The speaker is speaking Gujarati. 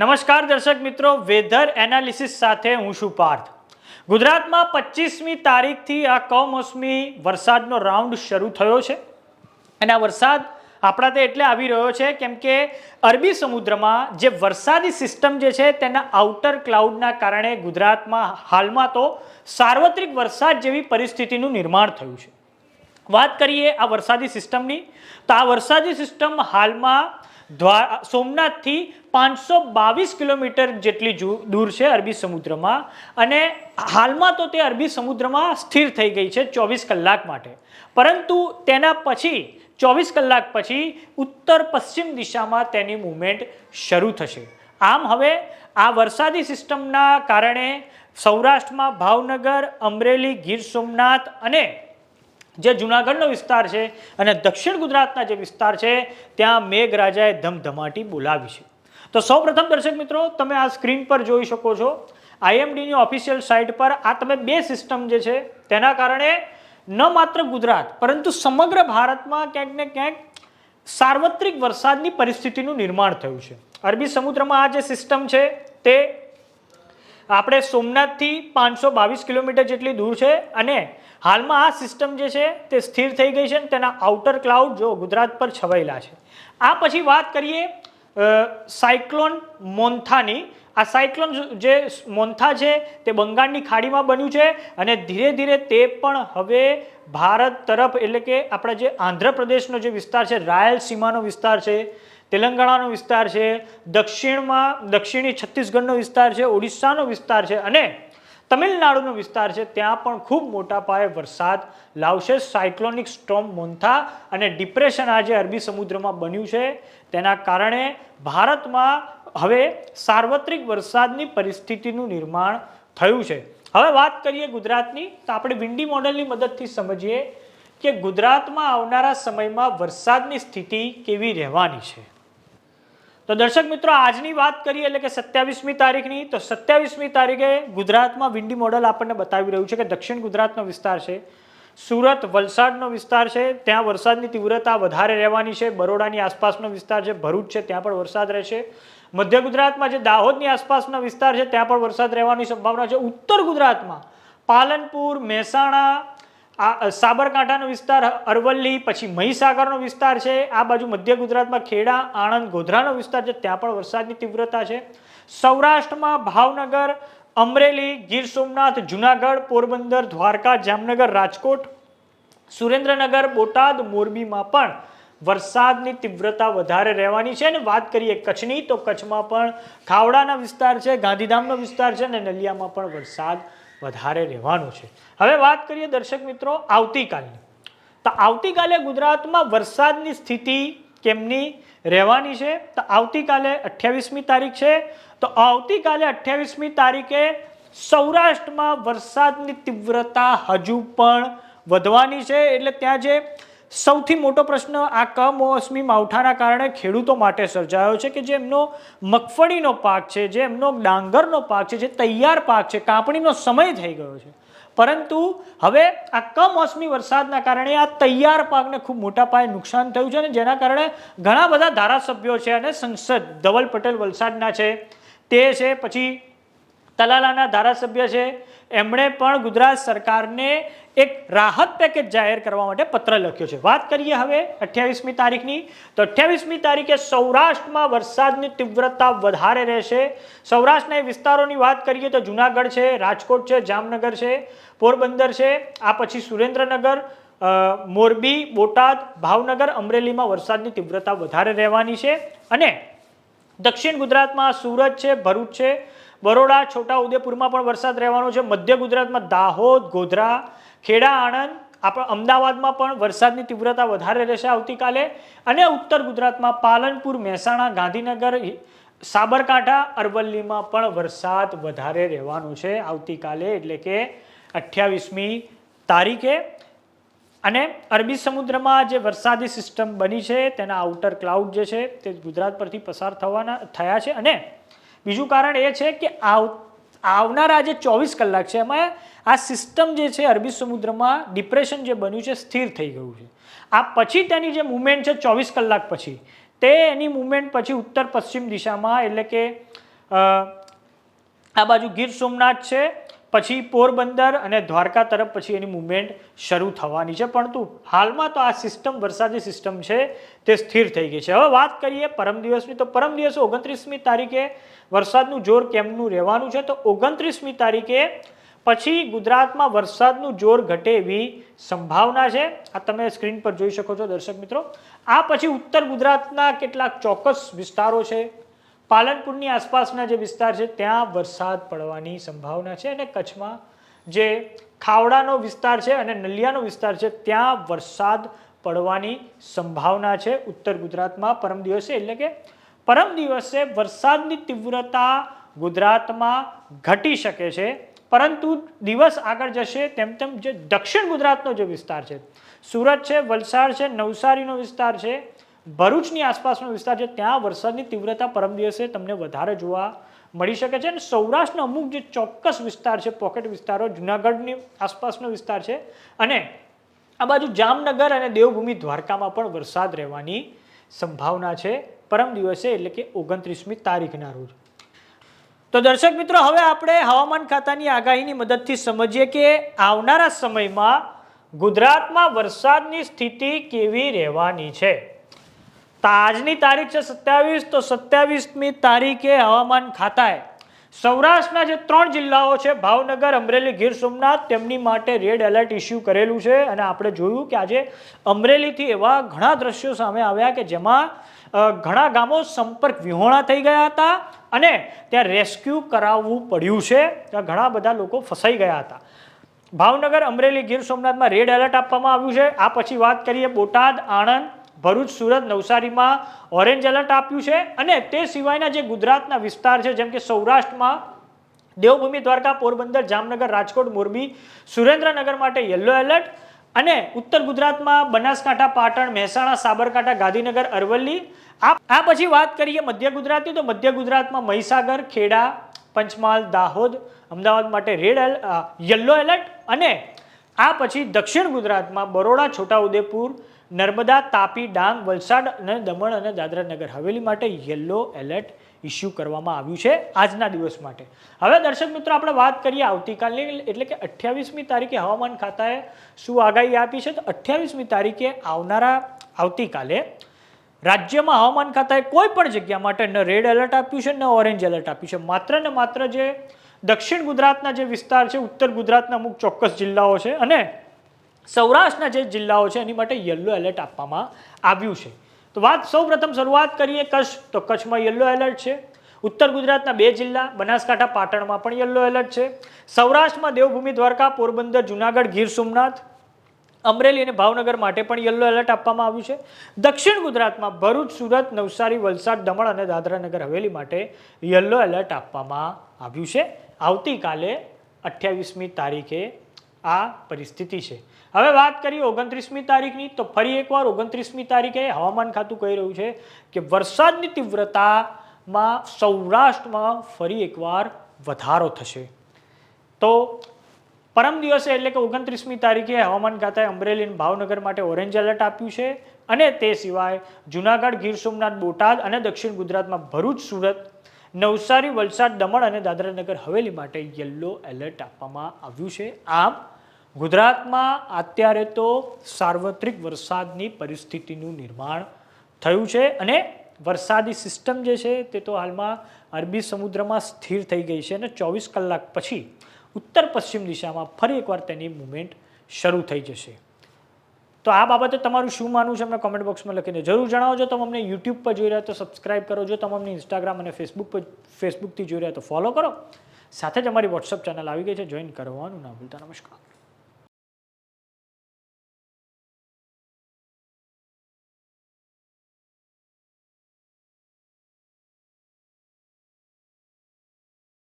નમસ્કાર દર્શક મિત્રો, વેધર એનાલિસિસ સાથે હું છું પાર્થ. ગુજરાતમાં પચીસમી તારીખથી આ કમોસમી વરસાદનો રાઉન્ડ શરૂ થયો છે. અને આ વરસાદ આપણા તે એટલે આવી રહ્યો છે, કેમ કે અરબી સમુદ્રમાં જે વરસાદી સિસ્ટમ જે છે, તેના આઉટર ક્લાઉડના કારણે ગુજરાતમાં હાલમાં તો સાર્વત્રિક વરસાદ જેવી પરિસ્થિતિનું નિર્માણ થયું છે. વાત કરીએ આ વરસાદી સિસ્ટમની, તો આ વરસાદી સિસ્ટમ હાલમાં દ્વાર સોમનાથથી પાંચસો બાવીસ કિલોમીટર જેટલી દૂર છે અરબી સમુદ્રમાં. અને હાલમાં તો તે અરબી સમુદ્રમાં સ્થિર થઈ ગઈ છે ચોવીસ કલાક માટે. પરંતુ તેના પછી, ચોવીસ કલાક પછી ઉત્તર પશ્ચિમ દિશામાં તેની મૂવમેન્ટ શરૂ થશે. આમ હવે આ વરસાદી સિસ્ટમના કારણે સૌરાષ્ટ્રમાં ભાવનગર, અમરેલી, ગીર સોમનાથ અને જે જુનાગઢનો વિસ્તાર છે અને દક્ષિણ ગુજરાતના જે વિસ્તાર છે, ત્યાં મેઘરાજાએ ધમધમાટી બોલાવી છે. તો સૌપ્રથમ દર્શક મિત્રો, તમે આ સ્ક્રીન પર જોઈ શકો છો, આઈએમડીની ઓફિશિયલ સાઇટ પર આ તમે બે સિસ્ટમ જે છે, તેના કારણે ન માત્ર ગુજરાત, પરંતુ સમગ્ર ભારતમાં ક્યાંક ને ક્યાંક સાર્વત્રિક વરસાદની પરિસ્થિતિનું નિર્માણ થયું છે. અરબી સમુદ્રમાં આ જે સિસ્ટમ છે, તે આપણે સોમનાથથી પાંચસો બાવીસ કિલોમીટર જેટલી દૂર છે અને હાલમાં આ સિસ્ટમ જે છે તે સ્થિર થઈ ગઈ છે અને તેના આઉટર ક્લાઉડ જો ગુજરાત પર છવાયેલા છે. આ પછી વાત કરીએ સાયક્લોન મોન્થાની. આ સાયક્લોન જે મોન્થા છે તે બંગાળની ખાડીમાં બન્યું છે અને ધીરે ધીરે તે પણ હવે ભારત તરફ એટલે કે આપણા જે આંધ્રપ્રદેશનો જે વિસ્તાર છે, રાયલસીમાનો વિસ્તાર છે તેલંગાણાનો વિસ્તાર છે, દક્ષિણમાં, દક્ષિણી છત્તીસગઢનો વિસ્તાર છે, ઓડિશાનો વિસ્તાર છે અને તમિલનાડુનો વિસ્તાર છે. ત્યાં પણ ખૂબ મોટા પાયે વરસાદ લાવશે. સાયક્લોનિક સ્ટોમ મોન્થા અને ડિપ્રેશન આજે અરબી સમુદ્રમાં બન્યું છે, તેના કારણે ભારતમાં હવે સાર્વત્રિક વરસાદની પરિસ્થિતિનું નિર્માણ થયું છે. હવે વાત કરીએ ગુજરાતની, તો આપણે વિન્ડી મોડલની મદદથી સમજીએ કે ગુજરાતમાં આવનારા સમયમાં વરસાદની સ્થિતિ કેવી રહેવાની છે. તો દર્શક મિત્રો, આજની વાત કરીએ એટલે કે સત્યાવીસમી તારીખની, તો સત્યાવીસમી તારીખે ગુજરાતમાં વિન્ડી મોડલ આપણને બતાવી રહ્યું છે કે દક્ષિણ ગુજરાતનો વિસ્તાર છે, સુરત, વલસાડનો વિસ્તાર છે, ત્યાં વરસાદની તીવ્રતા વધારે રહેવાની છે, બરોડાની આસપાસનો વિસ્તાર છે, ભરૂચ છે, ત્યાં પણ વરસાદ રહેશે. મધ્ય ગુજરાતમાં જે દાહોદની આસપાસનો વિસ્તાર છે, ત્યાં પણ વરસાદ રહેવાની સંભાવના છે. ઉત્તર ગુજરાતમાં પાલનપુર, મહેસાણા આ સાબરકાંઠાનો વિસ્તાર, અરવલ્લી, પછી મહીસાગરનો વિસ્તાર છે, આ બાજુ મધ્ય ગુજરાતમાં ખેડા, આણંદ, ગોધરાનો વિસ્તાર છે, ત્યાં પણ વરસાદની તીવ્રતા છે. સૌરાષ્ટ્રમાં ભાવનગર, અમરેલી, ગીર સોમનાથ, જુનાગઢ, પોરબંદર, દ્વારકા, જામનગર, રાજકોટ, સુરેન્દ્રનગર, બોટાદ, મોરબીમાં પણ વરસાદની તીવ્રતા વધારે રહેવાની છે. અને વાત કરીએ કચ્છની, તો કચ્છમાં પણ ખાવડાના વિસ્તાર છે, ગાંધીધામનો વિસ્તાર છે, અને નલિયામાં પણ વરસાદ વધારે રહેવાનું છે. હવે વાત કરીએ દર્શક મિત્રો આવતીકાલની. તો આવતીકાલે ગુજરાતમાં વરસાદની સ્થિતિ કેમની રહેવાની છે? તો આવતીકાલે અઠ્યાવીસમી તારીખ છે. તો આવતીકાલે અઠ્યાવીસમી તારીખે સૌરાષ્ટ્રમાં વરસાદની તીવ્રતા હજુ પણ વધવાની છે. એટલે ત્યાં જે સૌથી મોટો પ્રશ્ન આ કમોસમી માવઠાના કારણે ખેડૂતો માટે સર્જાયો છે કે જે એમનો મગફળીનો પાક છે, જે એમનો ડાંગરનો પાક છે, જે તૈયાર પાક છે, કાપણીનો સમય થઈ ગયો છે. પરંતુ હવે આ કમોસમી વરસાદના કારણે આ તૈયાર પાકને ખૂબ મોટા પાયે નુકસાન થયું છે અને જેના કારણે ઘણા બધા ધારાસભ્યો છે અને સંસદ, ધવલ પટેલ વલસાડના છે, તે છે, પછી તલાલાના ધારાસભ્ય છે. એમણે પણ ગુજરાત સરકારને એક રાહત પેકેજ જાહેર કરવા માટે પત્ર લખ્યો છે. વાત કરીએ હવે અઠ્યાવીસમી તારીખની. તો અઠ્યાવીસમી તારીખે સૌરાષ્ટ્રમાં વરસાદની તીવ્રતા વધારે રહેશે. સૌરાષ્ટ્રના વિસ્તારોની વાત કરીએ તો જુનાગઢ છે, રાજકોટ છે, જામનગર છે, પોરબંદર છે, આ પછી સુરેન્દ્રનગર મોરબી, બોટાદ, ભાવનગર, અમરેલીમાં વરસાદની તીવ્રતા વધારે રહેવાની છે. અને દક્ષિણ ગુજરાતમાં સુરત છે, ભરૂચ છે બરોડા, છોટા ઉદેપુરમાં પણ વરસાદ રહેવાનો છે. મધ્ય ગુજરાતમાં દાહોદ, ગોધરા, ખેડા, આણંદ, આપણા અમદાવાદમાં પણ વરસાદની તીવ્રતા વધારે રહેશે આવતીકાલે. અને ઉત્તર ગુજરાતમાં પાલનપુર, મહેસાણા, ગાંધીનગર સાબરકાંઠા, અરવલ્લીમાં પણ વરસાદ વધારે રહેવાનો છે આવતીકાલે, એટલે કે અઠ્યાવીસમી તારીખે. અને અરબી સમુદ્રમાં જે વરસાદી સિસ્ટમ બની છે, તેના આઉટર ક્લાઉડ જે છે, તે ગુજરાત પરથી પસાર થવાના, થયા છે. અને બીજું કારણ એ છે કે આવ, આવનારા જે ચોવીસ કલાક છે, એમાં આ સિસ્ટમ જે છે અરબી સમુદ્રમાં ડિપ્રેશન જે બન્યું છે સ્થિર થઈ ગયું છે. આ પછી તેની જે મુવમેન્ટ છે ચોવીસ કલાક પછી, તે એની મુવમેન્ટ પછી ઉત્તર પશ્ચિમ દિશામાં એટલે કે આ બાજુ ગીર સોમનાથ છે પછી પોરબંદર અને દ્વારકા તરફ પછી એની મુવમેન્ટ શરૂ થવાની છે. પરંતુ હાલમાં તો આ સિસ્ટમ વરસાદી સિસ્ટમ છે તે સ્થિર થઈ ગઈ છે. હવે વાત કરીએ પરમ દિવસની, તો પરમ દિવસે ઓગણત્રીસમી તારીખે વરસાદનું જોર કેમનું રહેવાનું છે? તો ઓગણત્રીસમી તારીખે પછી ગુજરાતમાં વરસાદનું જોર ઘટે એવી સંભાવના છે. આ તમે સ્ક્રીન પર જોઈ શકો છો દર્શક મિત્રો. આ પછી ઉત્તર ગુજરાતના કેટલાક ચોક્કસ વિસ્તારો છે. પાલનપુરની આસપાસના જે વિસ્તાર છે, ત્યાં વરસાદ પડવાની સંભાવના છે અને કચ્છમાં જે ખાવડાનો વિસ્તાર છે અને નલિયાનો વિસ્તાર છે, ત્યાં વરસાદ પડવાની સંભાવના છે ઉત્તર ગુજરાતમાં પરમ દિવસે. એટલે કે પરમ દિવસે વરસાદની તીવ્રતા ગુજરાતમાં ઘટી શકે છે. પરંતુ દિવસ આગળ જશે તેમ તેમ જે દક્ષિણ ગુજરાતનો જે વિસ્તાર છે, સુરત છે, વલસાડ છે, નવસારીનો વિસ્તાર છે ભરૂચની આસપાસનો વિસ્તાર છે, ત્યાં વરસાદની તીવ્રતા પરમ દિવસે તમને વધારે જોવા મળી શકે છે. અને સૌરાષ્ટ્રનો અમુક જે ચોક્કસ વિસ્તાર છે, પોકેટ વિસ્તારો, જુનાગઢની આસપાસનો વિસ્તાર છે, અને આ બાજુ જામનગર અને દેવભૂમિ દ્વારકામાં પણ વરસાદ રહેવાની સંભાવના છે, પરમ દિવસે એટલે કે ઓગણત્રીસમી તારીખના રોજ. તો દર્શક મિત્રો, હવે આપણે હવામાન ખાતાની આગાહીની મદદથી સમજીએ કે આવનારા સમયમાં ગુજરાતમાં વરસાદની સ્થિતિ કેવી રહેવાની છે. આજની તારીખ છે સત્યાવીસ, તો સત્યાવીસમી તારીખે હવામાન ખાતાએ સૌરાષ્ટ્રના જે ત્રણ જિલ્લાઓ છે, ભાવનગર, અમરેલી, ગીર સોમનાથ, તેમની માટે રેડ એલર્ટ ઇસ્યુ કરેલું છે. અને આપણે જોયું કે આજે અમરેલીથી એવા ઘણા દ્રશ્યો સામે આવ્યા કે જેમાં ઘણા ગામો સંપર્ક વિહોણા થઈ ગયા હતા અને ત્યાં રેસ્ક્યુ કરાવવું પડ્યું છે. ત્યાં ઘણા બધા લોકો ફસાઈ ગયા હતા. ભાવનગર, અમરેલી, ગીર સોમનાથમાં રેડ એલર્ટ આપવામાં આવ્યું છે. આ પછી વાત કરીએ બોટાદ, આણંદ ભરૂચ, સુરત, નવસારીમાં ઓરેન્જ એલર્ટ આપ્યું છે અને તે સિવાયના જે ગુજરાતના વિસ્તાર છે, જેમ કે સૌરાષ્ટ્રમાં દેવભૂમિ દ્વારકા, પોરબંદર, જામનગર, રાજકોટ, મોરબી, સુરેન્દ્રનગર માટે યલો એલર્ટ અને ઉત્તર ગુજરાતમાં બનાસકાંઠા, પાટણ, મહેસાણા, સાબરકાંઠા, ગાંધીનગર, અરવલ્લી. આ પછી વાત કરીએ મધ્ય ગુજરાતની, તો મધ્ય ગુજરાતમાં મહીસાગર, ખેડા, પંચમહાલ, દાહોદ, અમદાવાદ માટે રેડ યલો એલર્ટ અને આ પછી દક્ષિણ ગુજરાતમાં બરોડા, છોટાઉદેપુર નર્મદા, તાપી, ડાંગ, વલસાડ અને દમણ અને દાદરા નગર હવેલી માટે યલો એલર્ટ ઇસ્યુ કરવામાં આવ્યું છે આજના દિવસ માટે. હવે દર્શક મિત્રો, આપણે વાત કરીએ આવતીકાલની, એટલે કે અઠ્યાવીસમી તારીખે હવામાન ખાતાએ શું આગાહી આપી છે? તો અઠ્યાવીસમી તારીખે આવનારા, આવતીકાલે રાજ્યમાં હવામાન ખાતાએ કોઈ પણ જગ્યા માટે ન રેડ એલર્ટ આપ્યું છે, ન ઓરેન્જ એલર્ટ આપ્યું છે. માત્ર ને માત્ર જે દક્ષિણ ગુજરાતના જે વિસ્તાર છે, ઉત્તર ગુજરાતના અમુક ચોક્કસ જિલ્લાઓ છે અને સૌરાષ્ટ્રના જે જિલ્લાઓ છે, એની માટે યલો એલર્ટ આપવામાં આવ્યું છે. તો વાત સૌપ્રથમ શરૂઆત કરીએ કચ્છ. તો કચ્છમાં યલો એલર્ટ છે. ઉત્તર ગુજરાતના બે જિલ્લા, બનાસકાંઠા, પાટણમાં પણ યલો એલર્ટ છે. સૌરાષ્ટ્રમાં દેવભૂમિ દ્વારકા, પોરબંદર, જુનાગઢ, ગીર સોમનાથ, અમરેલી અને ભાવનગર માટે પણ યલો એલર્ટ આપવામાં આવ્યું છે. દક્ષિણ ગુજરાતમાં ભરૂચ, સુરત, નવસારી, વલસાડ, દમણ અને દાદરાનગર હવેલી માટે યલો એલર્ટ આપવામાં આવ્યું છે. આવતીકાલે અઠ્યાવીસમી તારીખે આ પરિસ્થિતિ છે. હવે વાત કરીએ ઓગણત્રીસમી તારીખની, તો ફરી એકવાર ઓગણત્રીસમી તારીખે હવામાન ખાતું કહી રહ્યું છે કે વરસાદની તીવ્રતામાં સૌરાષ્ટ્રમાં ફરી એકવાર વધારો થશે. તો પરમ દિવસે એટલે કે ઓગણત્રીસમી તારીખે હવામાન ખાતાએ અમરેલી અને ભાવનગર માટે ઓરેન્જ એલર્ટ આપ્યું છે અને તે સિવાય જુનાગઢ, ગીર સોમનાથ, બોટાદ અને દક્ષિણ ગુજરાતમાં ભરૂચ, સુરત, નવસારી, વલસાડ, દમણ અને દાદરાનગર હવેલી માટે યલો એલર્ટ આપવામાં આવ્યું છે. આમ ગુજરાતમાં અત્યારે તો સાર્વત્રિક વરસાદની પરિસ્થિતિનું નિર્માણ થયું છે અને વરસાદી સિસ્ટમ જે છે તે તો હાલમાં અરબી સમુદ્રમાં સ્થિર થઈ ગઈ છે અને ચોવીસ કલાક પછી ઉત્તર પશ્ચિમ દિશામાં ફરી એકવાર તેની મુવમેન્ટ શરૂ થઈ જશે. તો આ બાબતે તમારું શું માનવું છે? અમને કોમેન્ટ બોક્સમાં લખીને જરૂર જણાવજો. તમે અમને યુટ્યુબ પર જોઈ રહ્યા તો સબસ્ક્રાઇબ કરો. જો તમે અમને ઇન્સ્ટાગ્રામ અને ફેસબુક પર ફેસબુકથી જોઈ રહ્યા તો ફોલો કરો. સાથે જ અમારી વોટ્સઅપ ચેનલ આવી ગઈ છે. જોઈન કરવાનું ના ભૂલતા. નમસ્કાર.